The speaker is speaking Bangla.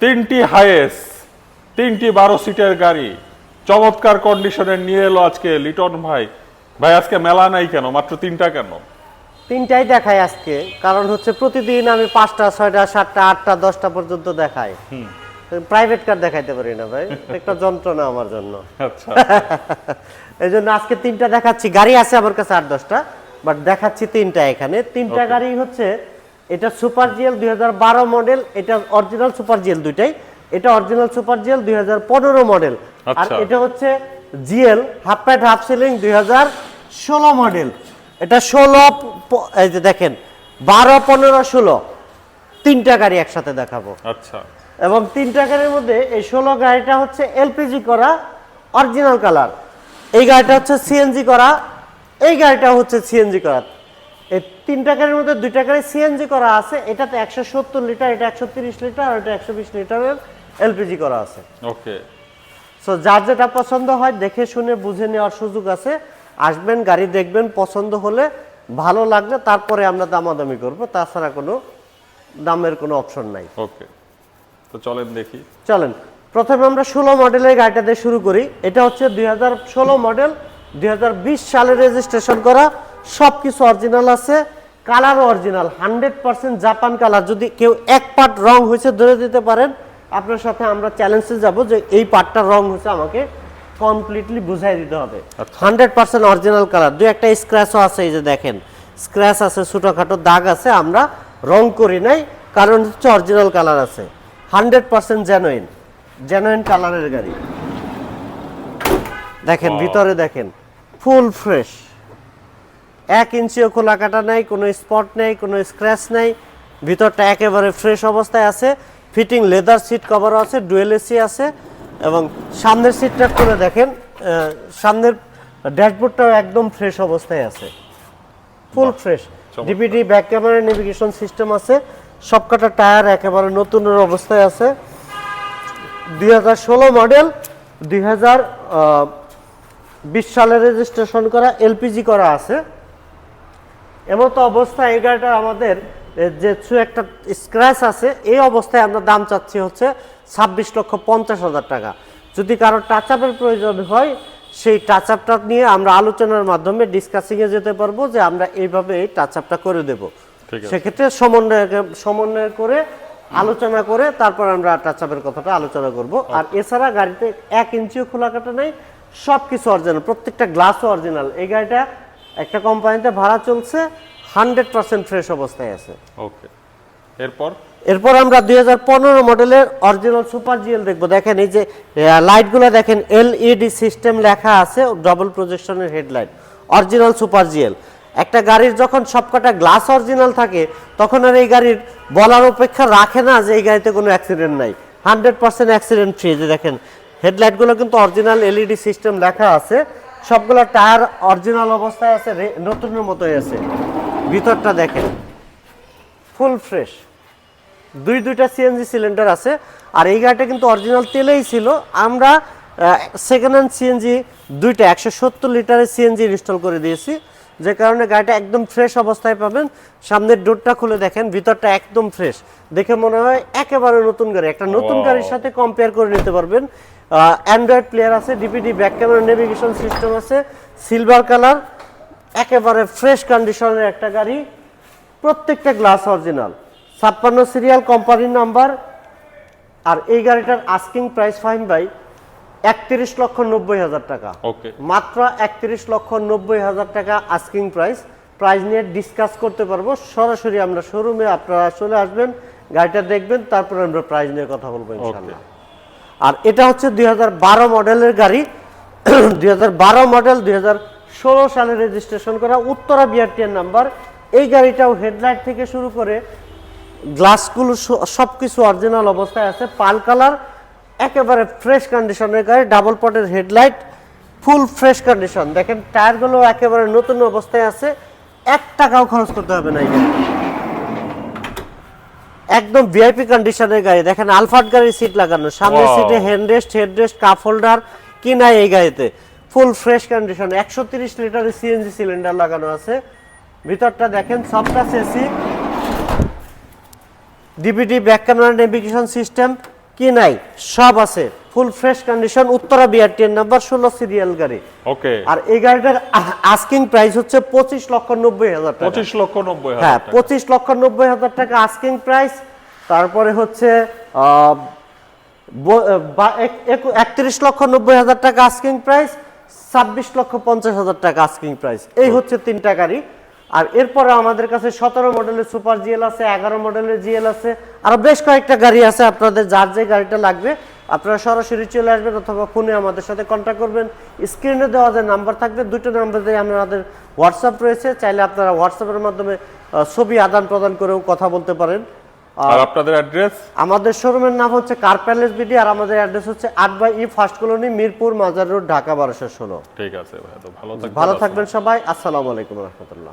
তিনটি হাইয়েস তিনটি বারো সিটের গাড়ি চমৎকার কন্ডিশনে নিয়ে এলো আজকে লিটন ভাই। ভাই আজকে মেলা নাই কেন? মাত্র তিনটা কেন? তিনটাই দেখাই আজকে। কারণ হচ্ছে প্রতিদিন আমি পাঁচটা ছয়টা সাতটা আটটা দশটা পর্যন্ত দেখাই। প্রাইভেট কার দেখাইতে পারি না ভাই। একটা যন্ত্রণা আমার জন্য। আচ্ছা। এই জন্য আজকে তিনটা দেখাচ্ছি। গাড়ি আছে আমার কাছে আট দশটা বাট দেখাচ্ছি তিনটা এখানে। তিনটা. গাড়ি হচ্ছে এটা সুপার জিএল দুই হাজার বারো মডেল এটা অরিজিনাল সুপার জিএল দুইটাই এটা অরিজিনাল সুপার জিএল দুই হাজার পনেরো মডেল আর আচ্ছা। এটা হচ্ছে জিএল হাফ প্যাট হাফ সিলিং দুই ষোলো মডেল এটা ষোলো এই যে দেখেন বারো পনেরো ষোলো তিনটা গাড়ি একসাথে দেখাবো। আচ্ছা। এবং তিনটা গাড়ির মধ্যে এই ষোলো গাড়িটা হচ্ছে এলপিজি করা অরিজিনাল কালার এই গাড়িটা হচ্ছে সিএনজি করা এই গাড়িটা হচ্ছে সিএনজি করা। এই তিনটা গাড়ির মধ্যে দুইটা গাড়ি সিএনজি করা আছে এটাতে একশো সত্তর লিটার এটা একশো তিরিশ লিটার আর এটা একশো বিশ লিটারের এলপিজি করা আছে। ওকে। সো যার যেটা পছন্দ হয় দেখে শুনে বুঝে নেওয়ার সুযোগ আছে। আসবেন গাড়ি দেখবেন পছন্দ হলে ভালো লাগলে তারপরে আমরা দামাদামি করব তাছাড়া কোনো দামের কোনো অপশন নাই। ওকে। তো চলেন দেখি। চলেন প্রথমে আমরা ষোলো মডেলের গাড়িটা দিয়ে শুরু করি। এটা হচ্ছে দুই হাজার ষোলো মডেল দুই হাজার বিশ সালে রেজিস্ট্রেশন করা সব কিছু অরিজিনাল আছে colour original hundred percent Japan colour যদি কেউ এক পার্ট রং হয়েছে ধরে দিতে পারেন আপনার সাথে আমরা চ্যালেঞ্জে যাব যে এই পার্টটা রং হয়েছে আমাকে কমপ্লিটলি বুঝাই দিতে হবে। হান্ড্রেড পার্সেন্ট অরিজিনাল কালার দু একটা স্ক্র্যাচও আছে এই যে দেখেন। স্ক্র্যাচ আছে ছোটোখাটো দাগ আছে আমরা রং করি নাই কারণ হচ্ছে অরিজিনাল কালার আছে। হান্ড্রেড পার্সেন্ট জেনুইন জেনুইন কালারের গাড়ি। দেখেন ভিতরে দেখেন ফুল ফ্রেশ এক ইঞ্চিও খোলা কাটা নাই কোনো স্পট নেই কোনো স্ক্র্যাচ নেই ভিতরটা একেবারে ফ্রেশ অবস্থায় আছে। ফিটিং লেদার সিট কভারও আছে ডুয়েল এসি আছে এবং সামনের সিটটা করে দেখেন সামনের ড্যাশবোর্ডটাও একদম ফ্রেশ অবস্থায় আছে। Full fresh. DPD back camera navigation system আছে সবকটা টায়ার একেবারে নতুনের অবস্থায় আছে। দুই হাজার ষোলো মডেল দুই হাজার বিশ সালে রেজিস্ট্রেশন করা এলপিজি করা আছে। এমতো অবস্থায় এই গাড়িটা আমাদের যে ছু একটা স্ক্র্যাচ আছে এই অবস্থায় আমরা দাম চাচ্ছি হচ্ছে ছাব্বিশ লক্ষ পঞ্চাশ হাজার টাকা। যদি কারও টাচ আপের প্রয়োজন হয় সেই টাচ আপটা নিয়ে আমরা আলোচনার মাধ্যমে ডিসকাসিংয়ে যেতে পারব যে আমরা এইভাবে এই টাচ আপটা করে দেব। সেক্ষেত্রে সমন্বয় সমন্বয় করে আলোচনা করে তারপর আমরা টাচ আপের কথাটা আলোচনা করব। আর এছাড়া গাড়িতে এক ইঞ্চিও খোলা কাটা নেই সব কিছু অরিজিনাল প্রত্যেকটা গ্লাসও অরিজিনাল এই গাড়িটা একটা কোম্পানিতে ভাড়া চলছে হান্ড্রেড পার্সেন্ট ফ্রেশ অবস্থায় আছে। ওকে। এরপর? এরপর আমরা দু হাজার পনেরো মডেলের অরিজিনাল সুপার জিএল দেখব। দেখেন এই যে লাইটগুলো দেখেন এলইডি সিস্টেম লেখা আছে ডবল প্রজেকশনের হেডলাইট অরিজিনাল সুপার জিএল। একটা গাড়ির যখন সবকটা গ্লাস অরিজিনাল থাকে তখন আর এই গাড়ির বলার অপেক্ষা রাখে না যে এই গাড়িতে কোনো অ্যাক্সিডেন্ট নাই। হান্ড্রেড পার্সেন্ট অ্যাক্সিডেন্ট ফ্রি যে দেখেন হেডলাইটগুলো কিন্তু অরিজিনাল এলইডি সিস্টেম লেখা আছে। সবগুলো টায়ার অরিজিনাল অবস্থায় আছে নতুনের মতোই আছে। ভিতরটা দেখেন ফুল ফ্রেশ দুই দুইটা সিএনজি সিলিন্ডার আছে আর এই গাড়িটা কিন্তু অরিজিনাল তেলেই ছিল। আমরা সেকেন্ড হ্যান্ড সিএনজি দুইটা একশো সত্তর লিটারের সিএনজি ইনস্টল করে দিয়েছি। যে কারণে গাড়িটা একদম ফ্রেশ অবস্থায় পাবেন। সামনের ডোরটা খুলে দেখেন ভিতরটা একদম ফ্রেশ দেখে মনে হয় একেবারে নতুন গাড়ি একটা নতুন গাড়ির সাথে কম্পেয়ার করে নিতে পারবেন। অ্যান্ড্রয়েড প্লেয়ার আছে DPD back camera navigation system আছে সিলভার কালার একেবারে ফ্রেশ কন্ডিশনের একটা গাড়ি প্রত্যেকটা গ্লাস অরিজিনাল ছাপ্পান্ন সিরিয়াল কোম্পানির নাম্বার আর এই গাড়িটার আস্কিং প্রাইস ফাইন বাই একত্রিশ লক্ষ নব্বই হাজার টাকা। ওকে মাত্র একত্রিশ লক্ষ নব্বই হাজার টাকা আস্কিং প্রাইস প্রাইস নিয়ে ডিসকাস করতে পারব। সরাসরি আমরা শোরুমে আপনারা চলে আসবেন গাড়িটা দেখবেন তারপরে আমরা প্রাইস নিয়ে কথা বলব ইনশাল্লাহ আর এটা হচ্ছে দুই হাজার বারো মডেলের গাড়ি। দুই হাজার বারো মডেল দুই হাজার ষোলো সালে রেজিস্ট্রেশন করা উত্তরা বিআরটিএর নাম্বার এই গাড়িটাও হেডলাইট থেকে শুরু করে গ্লাসগুলো সব কিছু অরিজিনাল অবস্থায় আছে, পাল কালার, একেবারে ফ্রেশ কন্ডিশনের গাড়ি ডাবল পটের হেডলাইট ফুল ফ্রেশ কন্ডিশন দেখেন, টায়ারগুলো একেবারে নতুন অবস্থায় আছে, এক টাকাও খরচ করতে হবে না এই গাড়ি। একদম ভিআইপি কন্ডিশনের গাড়ি। দেখেন আলফাট গাড়ির সিট লাগানো। সামনের. সিটে হ্যান্ডরেস্ট হেডরেস্ট কাপ হোল্ডার কি নাই এই গাড়িতে? ফুল ফ্রেশ কন্ডিশন একশো তিরিশ লিটারের সিএনজি সিলিন্ডার লাগানো আছে। ভিতরটা দেখেন সবটা এসি ডিবিডি ব্যাক ক্যামেরা নেভিগেশন সিস্টেম কি নাই? সব আছে। ফুল ফ্রেশ কন্ডিশন উত্তরা বিআরটিএন নাম্বার ষোলো সিরিয়াল গাড়ি। ওকে। আর এই গাড়িটার আস্কিং প্রাইস হচ্ছে পঁচিশ লক্ষ নব্বই হাজার টাকা। পঁচিশ লক্ষ নব্বই হ্যাঁ হাজার টাকা। পঁচিশ লক্ষ নব্বই হাজার টাকা আস্কিং প্রাইস তারপরে হচ্ছে একত্রিশ লক্ষ নব্বই হাজার টাকা আস্কিং প্রাইস ছাব্বিশ লক্ষ পঞ্চাশ হাজার টাকা আস্কিং প্রাইস এই হচ্ছে তিনটা গাড়ি। আর এরপরে আমাদের কাছে সতেরো মডেলের সুপার জিএল আছে এগারো মডেলের জিএল আছে আরও বেশ কয়েকটা গাড়ি আছে আপনাদের যার যে গাড়িটা লাগবে আপনারা সরাসরি চলে আসবেন অথবা ফোনে আমাদের সাথে কন্ট্যাক্ট করবেন। স্ক্রিনে দেওয়া যে নাম্বার থাকবে দুটো নাম্বার দিয়ে আমাদের হোয়াটসঅ্যাপ রয়েছে চাইলে আপনারা হোয়াটসঅ্যাপের মাধ্যমে ছবি আদান প্রদান করেও কথা বলতে পারেন। আর আপনাদের অ্যাড্রেস আমাদের শোরুমের নাম হচ্ছে কার প্যালেস বিডি আর আমাদের অ্যাড্রেস হচ্ছে আট by E first colony Mirpur Mazar road Dhaka বারোশো ষোলো। ঠিক আছে ভালো থাকবেন ভালো থাকবেন সবাই আসসালামু আলাইকুম রহমতুল্লাহ।